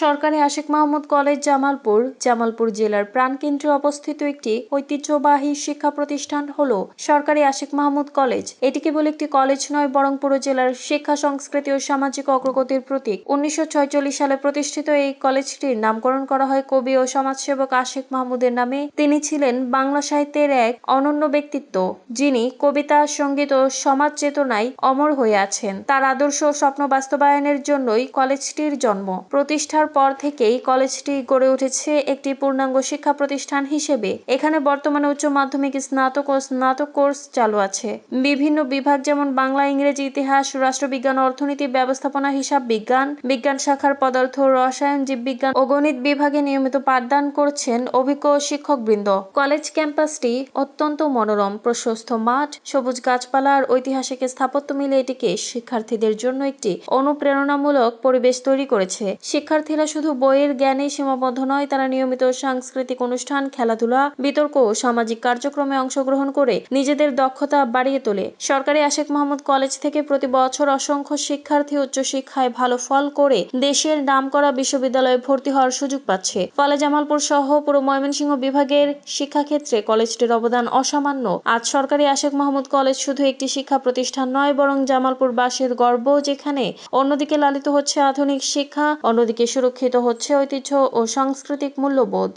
সরকারি আশেক মাহমুদ কলেজ জামালপুর জামালপুর জেলার প্রাণকেন্দ্রে অবস্থিত একটি ঐতিহ্যবাহী শিক্ষা প্রতিষ্ঠান হল সরকারি আশেক মাহমুদ কলেজ। এটি কেবল একটি কলেজ নয়, বরং পুরো জেলার শিক্ষা, সংস্কৃতি ও সামাজিক অগ্রগতির প্রতীক। উনিশশো সালে প্রতিষ্ঠিত এই কলেজটির নামকরণ করা হয় কবি ও সমাজসেবক আশেক মাহমুদের নামে। তিনি ছিলেন বাংলা সাহিত্যের এক অনন্য ব্যক্তিত্ব, যিনি কবিতা, সংগীত ও সমাজ চেতনায় অমর হয়ে আছেন। তার আদর্শ ও স্বপ্ন বাস্তবায়নের জন্যই কলেজটির জন্ম। প্রতিষ্ঠার পর থেকেই কলেজটি গড়ে উঠেছে একটি পূর্ণাঙ্গ শিক্ষা প্রতিষ্ঠান হিসেবে। এখানে বর্তমানে উচ্চ মাধ্যমিক, স্নাতক ও স্নাতক কোর্স চালু আছে। বিভিন্ন বিভাগ যেমন বাংলা, ইংরেজি, ইতিহাস, রাষ্ট্রবিজ্ঞান, অর্থনীতি, ব্যবস্থাপনা, হিসাব বিজ্ঞান বিজ্ঞান শাখার পদার্থ, রসায়ন, জীববিজ্ঞান ও গণিত বিভাগে নিয়মিত পাঠদান করছেন অভিজ্ঞ শিক্ষকবৃন্দ। কলেজ ক্যাম্পাসটি অত্যন্ত মনোরম, প্রশস্ত মাঠ, সবুজ গাছপালা আর ঐতিহাসিক স্থাপত্য মিলে এটিকে শিক্ষার্থীদের জন্য একটি অনুপ্রেরণামূলক পরিবেশ তৈরি করেছে। শিক্ষার্থীরা শুধু বইয়ের জ্ঞানেই সীমাবদ্ধ নয়, তারা নিয়মিত সাংস্কৃতিক অনুষ্ঠান, খেলাধুলা, বিতর্ক ও সামাজিক কার্যক্রমে অংশগ্রহণ করে নিজেদের দক্ষতা বাড়িয়ে তোলে। সরকারি আশেক মাহমুদ কলেজ থেকে প্রতি বছর অসংখ্য শিক্ষার্থী উচ্চশিক্ষায় ভালো ফল করে দেশের নামকরা বিশ্ববিদ্যালয়ে ভর্তি হওয়ার সুযোগ পাচ্ছে। ফলে জামালপুর সহ পুরো ময়মনসিংহ বিভাগের শিক্ষাক্ষেত্রে কলেজটির অবদান অসামান্য। আজ সরকারি আশেক মাহমুদ কলেজ শুধু একটি শিক্ষা প্রতিষ্ঠান নয়, বরং জামালপুর বাসের গর্ব, যেখানে অন্যদিকে লালিত হচ্ছে আধুনিক শিক্ষা, অন্যদিকে সুরক্ষিত হচ্ছে ঐতিহ্য ও সাংস্কৃতিক মূল্যবোধ।